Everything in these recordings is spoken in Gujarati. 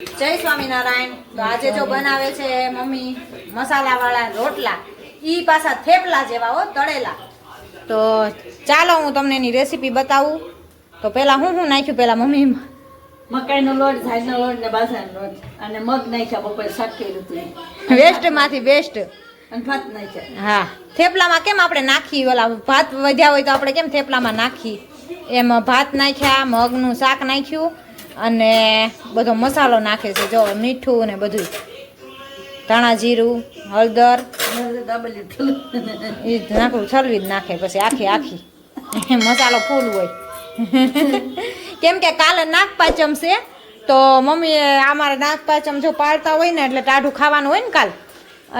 જય સ્વામિનારાયણ. તો આજે જો બનાવે છે મમ્મી મસાલાવાળા રોટલા ઈ પાછા થેપલા જેવા હો તળેલા. તો ચાલો હું તમને એની રેસીપી બતાવું. તો પહેલાં હું શું નાખ્યું? પહેલાં મમ્મી મકાઈનો લોટ ઝાડનો લોટ ને બાજરાનો લોટ. અને મગ નાખ્યા બપોરે શાક કર્યું હતું. વેસ્ટમાંથી બેસ્ટ અને ભાત નાખ્યા. હા. થેપલામાં કેમ આપણે નાખી? ઓલા ભાત વધ્યા હોય તો આપણે કેમ થેપલામાં નાખી? એમ ભાત નાખ્યા મગનું શાક નાખ્યું અને બધો મસાલો નાખે છે, જો મીઠું ને બધું ધાણા જીરું, હળદર. એ નાખું, છલવી જ નાખે પછી આખી આખી. મસાલો ફૂલ હોય. કેમ કે કાલે નાગપાચમ છે, તો મમ્મીએ અમારે નાગપાચમ જો પાળતા હોય ને એટલે ટાઢું ખાવાનું હોય ને કાલ.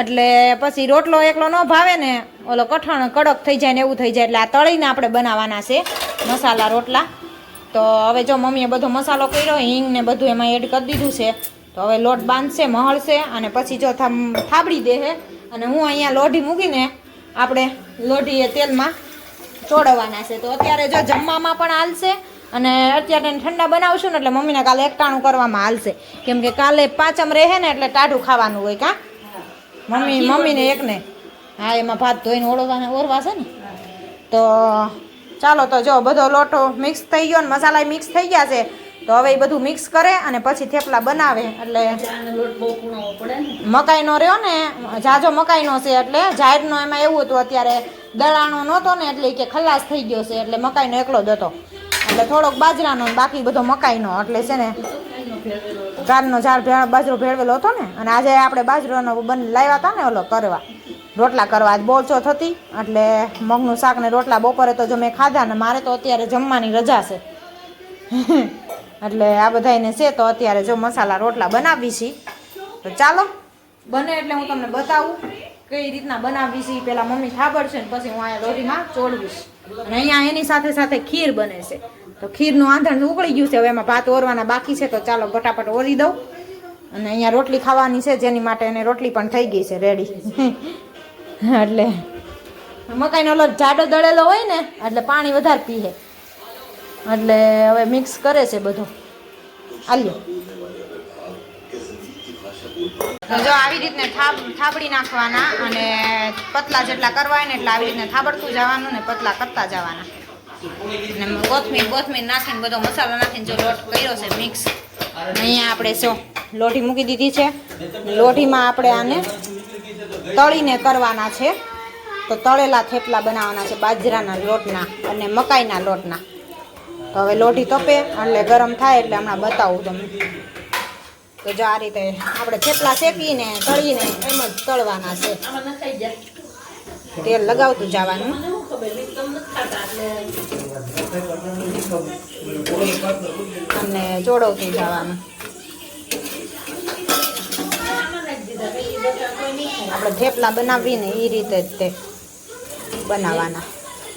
એટલે પછી રોટલો એકલો ન ભાવે ને, ઓલો કઠણ કડક થઈ જાય ને એવું થઈ જાય, એટલે આ તળીને આપણે બનાવવાના છે, મસાલા રોટલા. તો હવે જો મમ્મીએ બધો મસાલો કર્યો હિંગ ને બધું એમાં એડ કરી દીધું છે તો હવે લોટ બાંધશે મહળશે અને પછી જો થાબડી દે અને હું અહીંયા લોઢી મૂકીને આપણે લોઢી એ તેલમાં ચોડવાના છે. તો અત્યારે જો જમવામાં પણ હાલશે અને અત્યારે ઠંડા બનાવશું ને એટલે મમ્મીને કાલે એકટાણું કરવામાં હાલશે. કેમ કે કાલે પાંચમ રહે ને એટલે ટાઢું ખાવાનું હોય કાં? મમ્મી મમ્મીને એકને. હા એમાં ભાત ધોઈને ઓળવાના ઓરવાશે ને? તો ચાલો તો જો બધો લોટો મિક્સ થઈ ગયો ને મસાલા મિક્સ થઈ ગયા છે તો હવે એ બધું મિક્સ કરે અને પછી થેપલા બનાવે. એટલે મકાઈનો રહ્યો ને જાજો મકાઈનો છે એટલે જાહેરનો એમાં એવું હતું અત્યારે દળાણો નહોતો ને એટલે કે ખલાસ થઈ ગયો છે એટલે મકાઈનો એકલો જ હતો. એટલે થોડોક બાજરાનો બાકી બધો મકાઈનો એટલે છે ને. ગારનો ઝાડ બાજરો ભેળવેલો હતો ને અને આજે આપણે બાજરાનો બન લાવ્યા હતા ને ઓલો કરવા. રોટલા કરવા આજ ચોથ થતી એટલે મગનું શાક ને રોટલા બપોરે તો જો મેં ખાધા ને મારે તો અત્યારે જમવાની રજા છે. એટલે આ બધાને છે તો અત્યારે જો મસાલા રોટલા બનાવી છીએ તો ચાલો. બને એટલે હું તમને બતાવું કઈ રીતના બનાવી છીએ પેલા મમ્મી થાબડશે ને પછી હું અહીંયા લોઢીમાં ચોળવીશ. અને અહીંયા એની સાથે સાથે ખીર બને છે. તો ખીરનું આંધણ ઉકળી ગયું છે. હવે એમાં ભાત ઓરવાના બાકી છે. તો ચાલો ફટાફટ ઓરી દઉં. અને અહીંયા રોટલી ખાવાની છે. જેની માટે એને રોટલી પણ થઈ ગઈ છે. રેડી. એટલે મકાઈનો ઓલો જાડો દળેલો હોય ને, એટલે પાણી વધારે પીએ એટલે હવે મિક્સ કરે છે બધું. આલ્યો. જો આવી રીતને થાબડી નાખવાના અને પતલા જેટલા કરવા ને એટલે આવી રીતને થાબડતું જવાનું ને પતલા કરતા જવાના. કોથમીર કોથમીર નાખીને બધો મસાલો નાખીને જો લોટ કર્યો છે મિક્સ અહીંયા આપણે જો લોઢી મૂકી દીધી છે. લોટીમાં આપણે આને તળીને કરવાના છે. તો તળેલા થેપલા બનાવવાના છે બાજરાના લોટના અને મકાઈના લોટના. તો હવે લોઢી તપે એટલે ગરમ થાય એટલે હમણાં બતાવું તમને. તો જો આ રીતે આપણે થેપલા શેકીને, તળીને એમ જ તળવાના છે. તેલ લગાવતું જવાનું. અને ચોડવતું જવાનું આમાં નાખી દીધા પછી બધા કોઈ નહીં ખાય. આપણે થેપલા બનાવીને એ રીતે જ તે બનાવવાના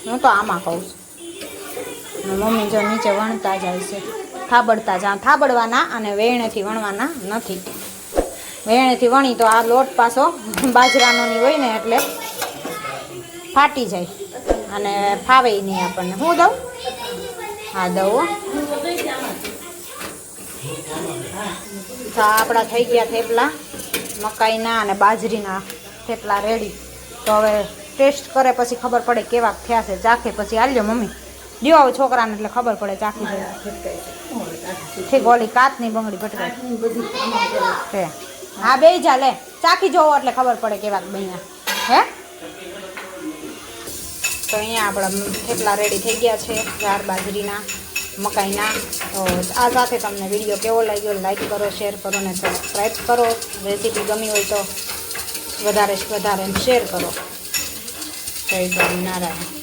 હું તો આમાં કહું છું. મમ્મી જો નીચે વણતા જાય છે. થાબડતા જા થાબડવાના અને વેણેથી વણવાના નથી. વેણેથી વણી તો આ લોટ પાછો બાજરાનો ની હોય ને એટલે ફાટી જાય. અને ફાવે નહીં આપણને. હું દઉં? હા, દઉં તો આપણા થઈ ગયા થેપલા. મકાઈના અને બાજરીના થેપલા રેડી તો હવે ટેસ્ટ કરે પછી ખબર પડે કેવા થયા છે. ચાખે પછી આલ્યો મમ્મી. જો આવો છોકરાને એટલે ખબર પડે ચાખી જાય ઠીક, ઓલી કાચની બંગડી. છે હા. બે જા, લે. ચાખી જોવો એટલે ખબર પડે કેવા બન્યા. હે? તો અહીંયા આપણા થેપલા રેડી થઈ ગયા છે ચાર બાજરીના. મકાઈના તો આ સાથે તમને વીડિયો કેવો લાગ્યો લાઈક કરો શેર કરો ને સબસ્ક્રાઈબ કરો. રેસીપી ગમી હોય તો વધારે વધારે શેર કરો. જય સ્વામિનારાયણ